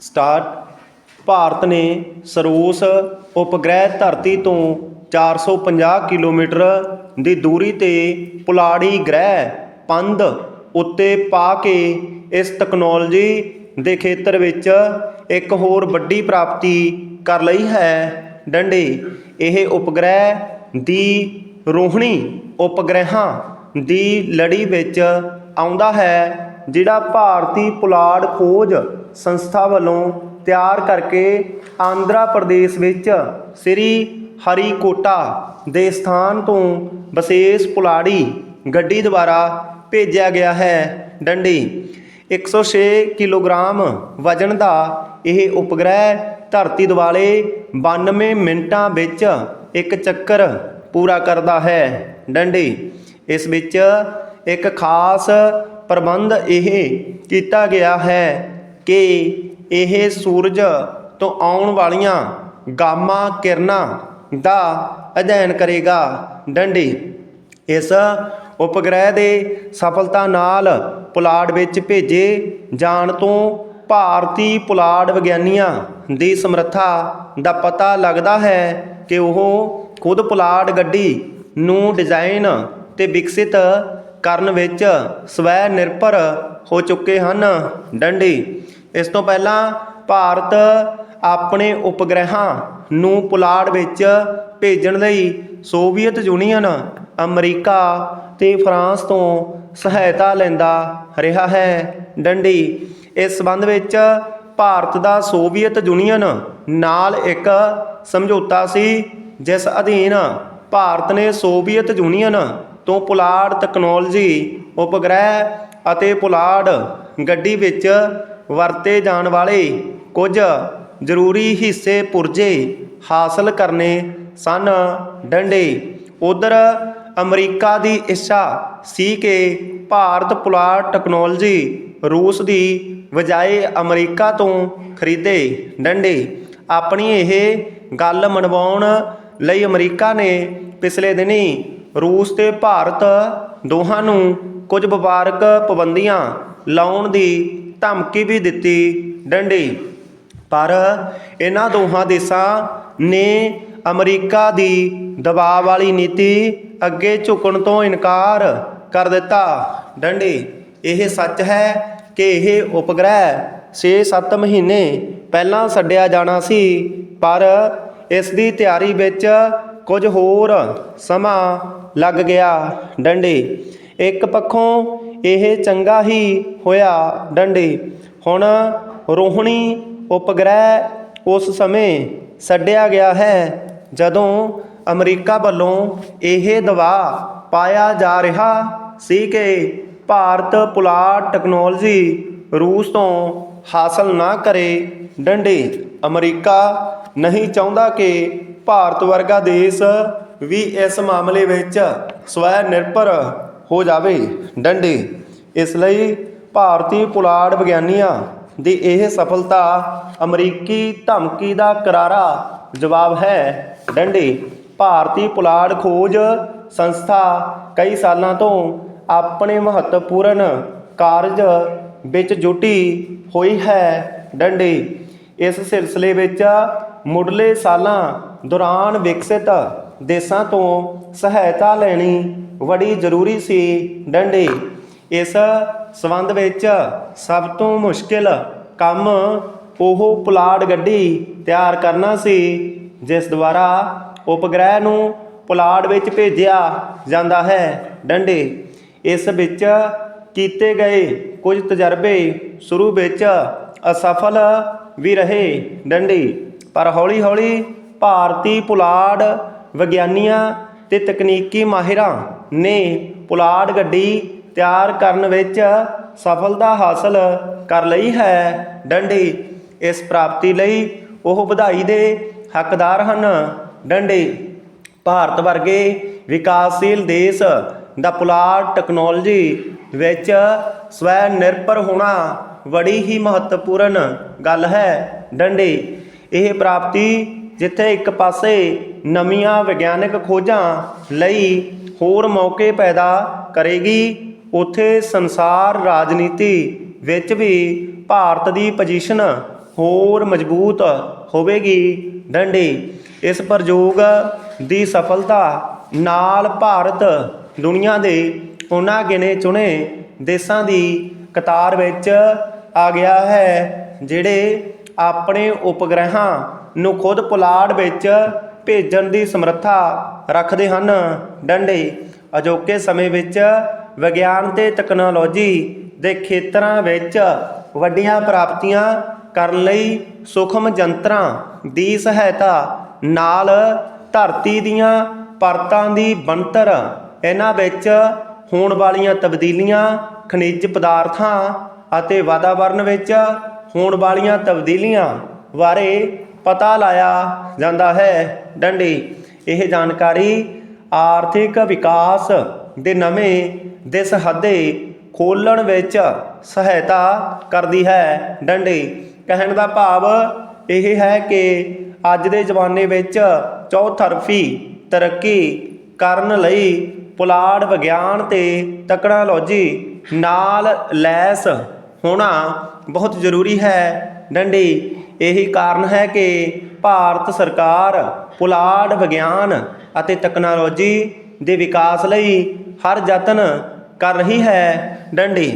Start, Bharat ਨੇ ਸਰੂਸ ਉਪਗ੍ਰਹਿ ਧਰਤੀ ਤੋਂ 450 ਕਿਲੋਮੀਟਰ ਦੀ ਦੂਰੀ ਤੇ ਪੁਲਾੜੀ ਗ੍ਰਹਿ ਪੰਧ ਉੱਤੇ ਪਾ ਕੇ ਇਸ ਟੈਕਨੋਲੋਜੀ ਦੇ ਖੇਤਰ ਵਿੱਚ ਇੱਕ ਹੋਰ ਵੱਡੀ ਪ੍ਰਾਪਤੀ ਕਰ ਲਈ ਹੈ। ਡੰਡੇ, ਇਹ ਉਪਗ੍ਰਹਿ ਦੀ ਰੋਹਣੀ ਉਪਗ੍ਰਹਿਾਂ ਦੀ ਲੜੀ ਵਿੱਚ ਆਉਂਦਾ ਹੈ, ਜਿਹੜਾ ਭਾਰਤੀ ਪੁਲਾੜ ਖੋਜ ਸੰਸਥਾ ਵੱਲੋਂ ਤਿਆਰ ਕਰਕੇ ਆਂਧਰਾ ਪ੍ਰਦੇਸ਼ ਵਿੱਚ ਸ੍ਰੀ ਹਰੀਕੋਟਾ ਦੇ ਸਥਾਨ ਤੋਂ ਵਿਸ਼ੇਸ਼ ਪੁਲਾੜੀ ਗੱਡੀ ਦੁਆਰਾ ਭੇਜਿਆ ਗਿਆ ਹੈ। ਡੰਡੀ 106 ਕਿਲੋਗ੍ਰਾਮ ਵਜਨ ਦਾ ਇਹ ਉਪਗ੍ਰਹਿ ਧਰਤੀ ਦੁਆਲੇ 92 ਮਿੰਟਾਂ ਵਿੱਚ ਇੱਕ ਚੱਕਰ ਪੂਰਾ ਕਰਦਾ ਹੈ। ਡੰਡੀ, ਇਸ ਵਿੱਚ ਇੱਕ ਖਾਸ ਪ੍ਰਬੰਧ ਇਹ ਕੀਤਾ ਗਿਆ ਹੈ ਕਿ ਇਹ ਸੂਰਜ ਤੋਂ ਆਉਣ ਵਾਲੀਆਂ ਗਾਮਾ ਕਿਰਨਾਂ ਦਾ ਅਧਿਐਨ ਕਰੇਗਾ। ਡੰਡੀ, ਇਸ ਉਪਗ੍ਰਹਿ ਦੇ ਸਫਲਤਾ ਨਾਲ ਪੁਲਾੜ ਵਿੱਚ ਭੇਜੇ ਜਾਣ ਤੋਂ ਭਾਰਤੀ ਪੁਲਾੜ ਵਿਗਿਆਨੀਆਂ ਦੀ ਸਮਰੱਥਾ ਦਾ ਪਤਾ ਲੱਗਦਾ ਹੈ ਕਿ ਉਹ ਖੁਦ ਪੁਲਾੜ ਗੱਡੀ ਨੂੰ ਡਿਜ਼ਾਈਨ ਤੇ ਵਿਕਸਿਤ ਕਰਨ ਵਿੱਚ ਸਵੈ ਨਿਰਭਰ ਹੋ ਚੁੱਕੇ ਹਨ। ਡੰਡੀ ਇਸ ਤੋਂ ਪਹਿਲਾਂ ਭਾਰਤ ਆਪਣੇ ਉਪਗ੍ਰਹਿਾਂ ਨੂੰ ਪੁਲਾੜ ਵਿੱਚ ਭੇਜਣ ਲਈ ਸੋਵੀਅਤ ਯੂਨੀਅਨ, ਅਮਰੀਕਾ ਤੇ ਫਰਾਂਸ ਤੋਂ ਸਹਾਇਤਾ ਲੈਂਦਾ ਰਿਹਾ ਹੈ। ਡੰਡੀ, ਇਸ ਸੰਬੰਧ ਵਿੱਚ ਭਾਰਤ ਦਾ ਸੋਵੀਅਤ ਯੂਨੀਅਨ ਨਾਲ ਇੱਕ ਸਮਝੌਤਾ ਸੀ, ਜਿਸ ਅਧੀਨ ਭਾਰਤ ਨੇ ਸੋਵੀਅਤ ਯੂਨੀਅਨ ਤੋਂ ਪੁਲਾੜ ਟੈਕਨੋਲੋਜੀ ਉਪਗ੍ਰਹਿ ਅਤੇ ਪੁਲਾੜ ਗੱਡੀ ਵਿੱਚ ਵਰਤੇ ਜਾਣ ਵਾਲੇ ਕੁਝ ਜ਼ਰੂਰੀ ਹਿੱਸੇ ਪੁਰਜੇ ਹਾਸਲ ਕਰਨੇ ਸਨ। ਡੰਡੇ। ਉਧਰ ਅਮਰੀਕਾ ਦੀ ਇੱਛਾ ਸੀ ਕਿ ਭਾਰਤ ਪੁਲਾੜ ਟੈਕਨੋਲੋਜੀ ਰੂਸ ਦੀ ਵਜਾਏ ਅਮਰੀਕਾ ਤੋਂ ਖਰੀਦੇ। ਡੰਡੇ। ਆਪਣੀ ਇਹ ਗੱਲ ਮਨਵਾਉਣ ਲਈ ਅਮਰੀਕਾ ਨੇ ਪਿਛਲੇ ਦਿਨੀ ਰੂਸ ਤੇ ਭਾਰਤ ਦੋਹਾਂ ਨੂੰ ਕੁਝ ਵਪਾਰਕ ਪਾਬੰਦੀਆਂ ਲਾਉਣ ਦੀ ਧਮਕੀ ਵੀ ਦਿੱਤੀ ਡੰਡੀ। ਪਰ ਇਹਨਾਂ ਦੋਹਾਂ ਦੇਸ਼ਾਂ ਨੇ ਅਮਰੀਕਾ ਦੀ ਦਬਾਅ ਵਾਲੀ ਨੀਤੀ ਅੱਗੇ ਝੁਕਣ ਤੋਂ ਇਨਕਾਰ ਕਰ ਦਿੱਤਾ। ਡੰਡੀ, ਇਹ ਸੱਚ ਹੈ ਕਿ ਇਹ ਉਪਗ੍ਰਹਿ 6-7 ਮਹੀਨੇ ਪਹਿਲਾਂ ਛੱਡਿਆ ਜਾਣਾ ਸੀ, ਪਰ ਇਸ ਦੀ ਤਿਆਰੀ ਵਿੱਚ ਕੁਝ ਹੋਰ ਸਮਾਂ ਲੱਗ ਗਿਆ। ਡੰਡੀ, ਇੱਕ ਪੱਖੋਂ ਇਹ ਚੰਗਾ ਹੀ ਹੋਇਆ ਡੰਡੇ। ਹੁਣ ਰੋਹਣੀ ਉਪਗ੍ਰਹਿ ਉਸ ਸਮੇਂ ਛੱਡਿਆ ਗਿਆ ਹੈ, ਜਦੋਂ ਅਮਰੀਕਾ ਵੱਲੋਂ ਇਹ ਦਬਾਅ ਪਾਇਆ ਜਾ ਰਿਹਾ ਸੀ ਕਿ ਭਾਰਤ ਪੁਲਾੜ ਟੈਕਨੋਲੋਜੀ ਰੂਸ ਤੋਂ ਹਾਸਲ ਨਾ ਕਰੇ। ਡੰਡੇ, ਅਮਰੀਕਾ ਨਹੀਂ ਚਾਹੁੰਦਾ ਕਿ ਭਾਰਤ ਵਰਗਾ ਦੇਸ਼ ਵੀ ਇਸ ਮਾਮਲੇ ਵਿੱਚ ਸਵੈ ਨਿਰਭਰ ਹੋ ਜਾਵੇ। ਡੰਡੇ, ਇਸ ਲਈ ਭਾਰਤੀ ਪੁਲਾੜ ਵਿਗਿਆਨੀਆਂ ਦੀ ਇਹ ਸਫਲਤਾ ਅਮਰੀਕੀ ਧਮਕੀ ਦਾ ਕਰਾਰਾ ਜਵਾਬ ਹੈ। ਡੰਡੇ, ਭਾਰਤੀ ਪੁਲਾੜ ਖੋਜ ਸੰਸਥਾ ਕਈ ਸਾਲਾਂ ਤੋਂ ਆਪਣੇ ਮਹੱਤਵਪੂਰਨ ਕਾਰਜ ਵਿੱਚ ਜੁਟੀ ਹੋਈ ਹੈ। ਡੰਡੇ, ਇਸ ਸਿਲਸਿਲੇ ਵਿੱਚ ਮੁੱਢਲੇ ਸਾਲਾਂ ਦੌਰਾਨ ਵਿਕਸਿਤ ਦੇਸ਼ਾਂ ਤੋਂ ਸਹਾਇਤਾ ਲੈਣੀ ਬੜੀ ਜ਼ਰੂਰੀ ਸੀ ਡੰਡੇ। ਇਸ ਸਬੰਧ ਵਿੱਚ ਸਭ ਤੋਂ ਮੁਸ਼ਕਿਲ ਕੰਮ ਉਹ ਪੁਲਾੜ ਗੱਡੀ ਤਿਆਰ ਕਰਨਾ ਸੀ, ਜਿਸ ਦੁਆਰਾ ਉਪਗ੍ਰਹਿ ਨੂੰ ਪੁਲਾੜ ਵਿੱਚ ਭੇਜਿਆ ਜਾਂਦਾ ਹੈ। ਡੰਡੇ, ਇਸ ਵਿੱਚ ਕੀਤੇ ਗਏ ਕੁਝ ਤਜਰਬੇ ਸ਼ੁਰੂ ਵਿੱਚ ਅਸਫਲ ਵੀ ਰਹੇ। ਡੰਡੀ, ਪਰ ਹੌਲੀ-ਹੌਲੀ ਭਾਰਤੀ ਪੁਲਾੜ ਵਿਗਿਆਨੀਆਂ ਤੇ ਤਕਨੀਕੀ ਮਾਹਿਰਾਂ ਨੇ ਪੁਲਾੜ ਗੱਡੀ ਤਿਆਰ ਕਰਨ ਵਿੱਚ ਸਫਲਤਾ ਹਾਸਲ ਕਰ ਲਈ ਹੈ। ਡੰਡੀ ਇਸ ਪ੍ਰਾਪਤੀ ਲਈ ਉਹ ਵਧਾਈ ਦੇ ਹੱਕਦਾਰ ਹਨ। ਡੰਡੀ ਭਾਰਤ ਵਰਗੇ ਵਿਕਾਸਸ਼ੀਲ ਦੇਸ਼ ਦਾ ਪੁਲਾੜ ਟੈਕਨੋਲੋਜੀ ਵਿੱਚ ਸਵੈ ਨਿਰਭਰ ਹੋਣਾ ਬੜੀ ਹੀ ਮਹੱਤਵਪੂਰਨ ਗੱਲ ਹੈ। ਡੰਡੇ, ਇਹ ਪ੍ਰਾਪਤੀ ਜਿੱਥੇ ਇੱਕ ਪਾਸੇ ਨਵੀਆਂ ਵਿਗਿਆਨਕ ਖੋਜਾਂ ਲਈ ਹੋਰ ਮੌਕੇ ਪੈਦਾ ਕਰੇਗੀ, ਉਥੇ ਸੰਸਾਰ ਰਾਜਨੀਤੀ ਵਿੱਚ ਵੀ ਭਾਰਤ ਦੀ ਪੋਜੀਸ਼ਨ ਹੋਰ ਮਜ਼ਬੂਤ ਹੋਵੇਗੀ। ਡੰਡੀ, ਇਸ ਪ੍ਰਯੋਗ ਦੀ ਸਫਲਤਾ ਨਾਲ ਭਾਰਤ ਦੁਨੀਆ ਦੇ ਉਹਨਾਂ ਗਿਣੇ ਚੁਣੇ ਦੇਸ਼ਾਂ ਦੀ ਕਤਾਰ ਵਿੱਚ ਆ ਗਿਆ ਹੈ, ਜਿਹੜੇ ਆਪਣੇ ਉਪਗ੍ਰਹਾਂ ਨੂੰ ਖੁਦ ਪੁਲਾੜ ਵਿੱਚ ਭੇਜਣ ਦੀ ਸਮਰੱਥਾ ਰੱਖਦੇ ਹਨ। ਡੰਡੇ, ਅਜੋਕੇ ਸਮੇਂ ਵਿੱਚ ਵਿਗਿਆਨ ਤੇ ਤਕਨਾਲੋਜੀ ਦੇ ਖੇਤਰਾਂ ਵਿੱਚ ਵੱਡੀਆਂ ਪ੍ਰਾਪਤੀਆਂ ਕਰਨ ਲਈ ਸੂਖਮ ਯੰਤਰਾਂ ਦੀ ਸਹਾਇਤਾ ਨਾਲ ਧਰਤੀ ਦੀਆਂ ਪਰਤਾਂ ਦੀ ਬਣਤਰ, ਇਹਨਾਂ ਵਿੱਚ ਹੋਣ ਵਾਲੀਆਂ ਤਬਦੀਲੀਆਂ, ਖਣਿਜ ਪਦਾਰਥਾਂ ਅਤੇ ਵਾਤਾਵਰਣ ਵਿੱਚ ਹੋਣ ਵਾਲੀਆਂ ਤਬਦੀਲੀਆਂ ਬਾਰੇ ਪਤਾ ਲਾਇਆ ਜਾਂਦਾ ਹੈ। ਡੰਡੀ, ਇਹ ਜਾਣਕਾਰੀ ਆਰਥਿਕ ਵਿਕਾਸ ਦੇ ਨਵੇਂ ਦਿਸ ਹੱਦੇ ਖੋਲਣ ਵਿੱਚ ਸਹਾਇਤਾ ਕਰਦੀ ਹੈ। ਡੰਡੀ, ਕਹਿਣ ਦਾ ਭਾਵ ਇਹ ਹੈ ਕਿ ਅੱਜ ਦੇ ਜ਼ਮਾਨੇ ਵਿੱਚ ਚੌਥਰਫੀ ਤਰੱਕੀ ਕਰਨ ਲਈ ਪੁਲਾੜ ਵਿਗਿਆਨ ਤੇ ਤਕਨਾਲੋਜੀ ਨਾਲ ਲੈਸ ਹੋਣਾ ਬਹੁਤ ਜ਼ਰੂਰੀ ਹੈ। ਡੰਡੀ, ਇਹੀ ਕਾਰਨ ਹੈ ਕਿ ਭਾਰਤ ਸਰਕਾਰ ਪੁਲਾੜ ਵਿਗਿਆਨ ਅਤੇ ਤਕਨਾਲੋਜੀ ਦੇ ਵਿਕਾਸ ਲਈ ਹਰ ਯਤਨ ਕਰ ਰਹੀ ਹੈ। ਡੰਡੀ